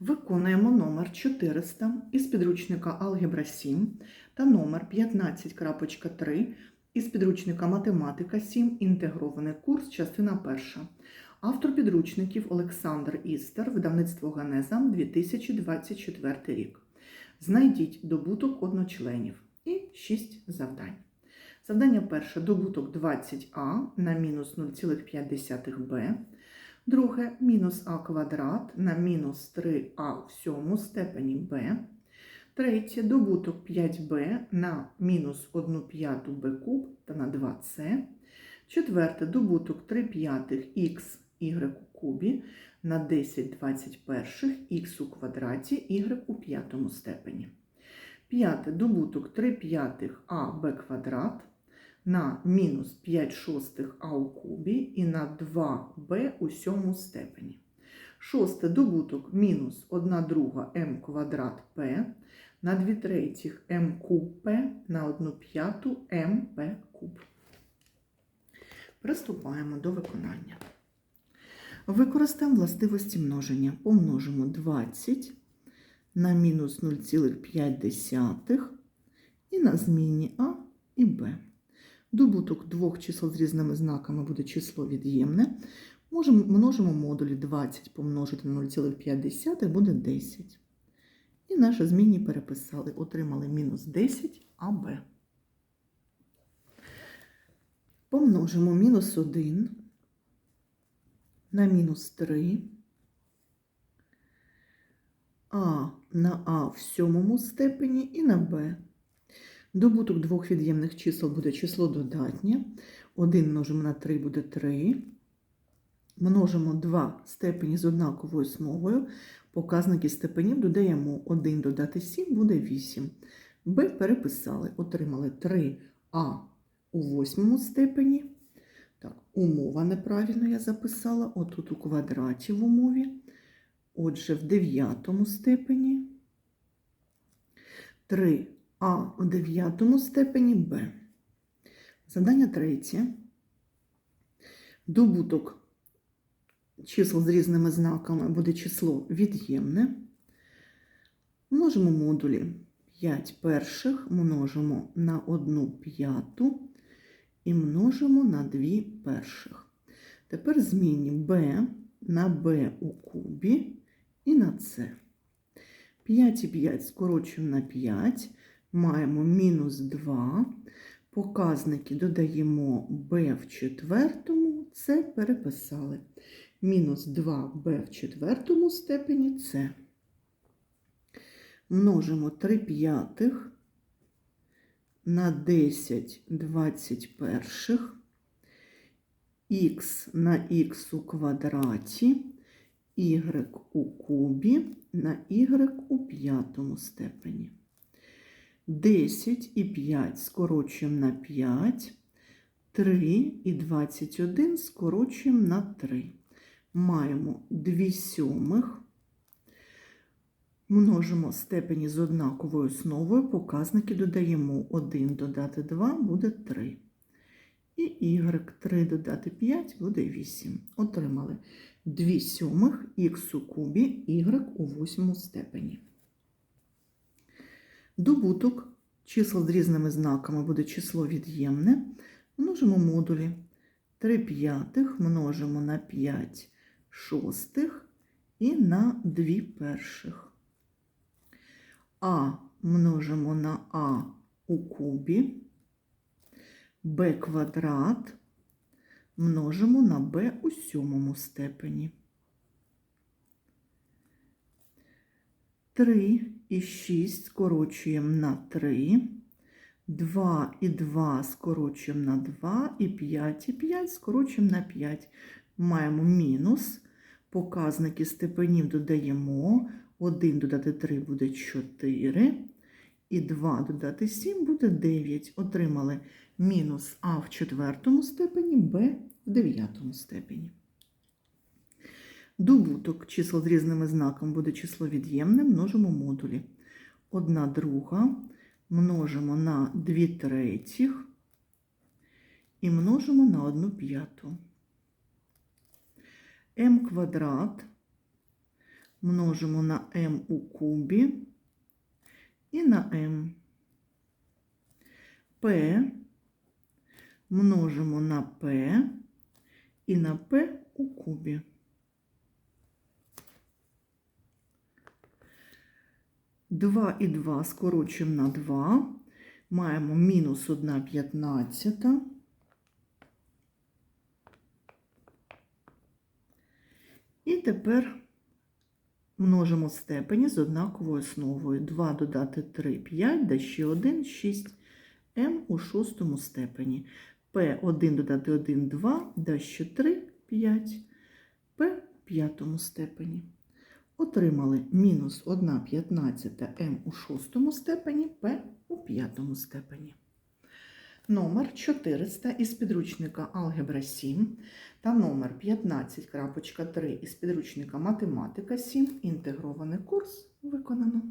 Виконуємо номер 400 із підручника Алгебра 7 та номер 15.3 із підручника Математика 7. Інтегрований курс, частина 1. Автор підручників Олександр Істер, видавництво Генеза, 2024 рік. Знайдіть добуток одночленів і 6 завдань. Завдання перше добуток 20а на мінус 0,5b. Друге мінус а квадрат на мінус 3а в сьому степені b. Третє добуток 5b на мінус 1 п'яту b куб та на 2c. Четверте добуток 3 п'ятих х y у кубі на 10 21 х у квадраті y у п'ятому степені. П'яте добуток 3 п'ятих а b квадрат на мінус 5 шостих а у кубі і на 2b у сьому степені. Шосте добуток мінус 1 друга m квадрат p на 2 третіх m куб p на 1 п'яту mp куб. Приступаємо до виконання. Використаємо властивості множення. Помножимо 20 на мінус 0,5 і на змінні а і b. Добуток двох чисел з різними знаками буде число від'ємне. Можемо множимо модулі 20 помножити на 0,5 буде 10. І наші змінні переписали, отримали мінус 10 АБ. Помножимо мінус 1 на мінус 3, а на а в сьомому степені і на b. Добуток двох від'ємних чисел буде число додатнє. 1 множимо на 3 буде 3. Множимо 2 степені з однаковою основою. Показники степенів додаємо 1 додати 7 буде 8. b переписали, отримали 3а у восьмому степені. Так, умова неправильно я записала. Отут у квадраті в умові. Отже, в дев'ятому степені 3 а в дев'ятому степені Б. Задання третє. Добуток чисел з різними знаками буде число від'ємне. Множимо модулі 5 перших, множимо на 1 п'яту і множимо на 2 перших. Тепер змінні b на b у кубі і на c. 5 і 5 скорочуємо на 5 маємо мінус 2. Показники додаємо b в четвертому, це переписали. Мінус 2b в четвертому степені це. Множимо 3 п'ятих на 10 21, х на х у квадраті, y у кубі на y у п'ятому степені. 10 і 5 скорочуємо на 5, 3 і 21 скорочуємо на 3. Маємо 2 сьомих. Множимо степені з однаковою основою, показники додаємо 1 додати 2 буде 3. І y 3 додати 5 буде 8. Отримали 2 сьомих х у кубі, y у восьмому степені. Добуток чисел з різними знаками буде число від'ємне. Множимо модулі 3 п'ятих множимо на 5 шостих і на 2 перших. А множимо на А у кубі, Б квадрат множимо на Б у сьомому степені. 3 і 6 скорочуємо на 3, 2 і 2 скорочуємо на 2, і 5 і 5 скорочуємо на 5. Маємо мінус. Показники степенів додаємо. 1 додати 3 буде 4. І 2 додати 7 буде 9. Отримали мінус А в четвертому степені, Б в дев'ятому степені. Добуток чисел з різними знаками буде число від'ємне, множимо модулі. 1 друга множимо на 2 третіх і множимо на 1 п'яту. М квадрат множимо на m у кубі і на m. P множимо на p і на p у кубі. Два і 2 скорочуємо на 2. Маємо мінус 1 п'ятнадцята. І тепер множимо степені з однаковою основою. 2 додати 3 – 5, да ще 1 – 6. М у шостому степені. П 1 додати 1 – 2, да ще 3 – 5. П у п'ятому степені. Отримали мінус 1 п'ятнадцята М у шостому степені, П у п'ятому степені. Номер 400 із підручника Алгебра 7 та номер 15.3 із підручника Математика 7. Інтегрований курс виконано.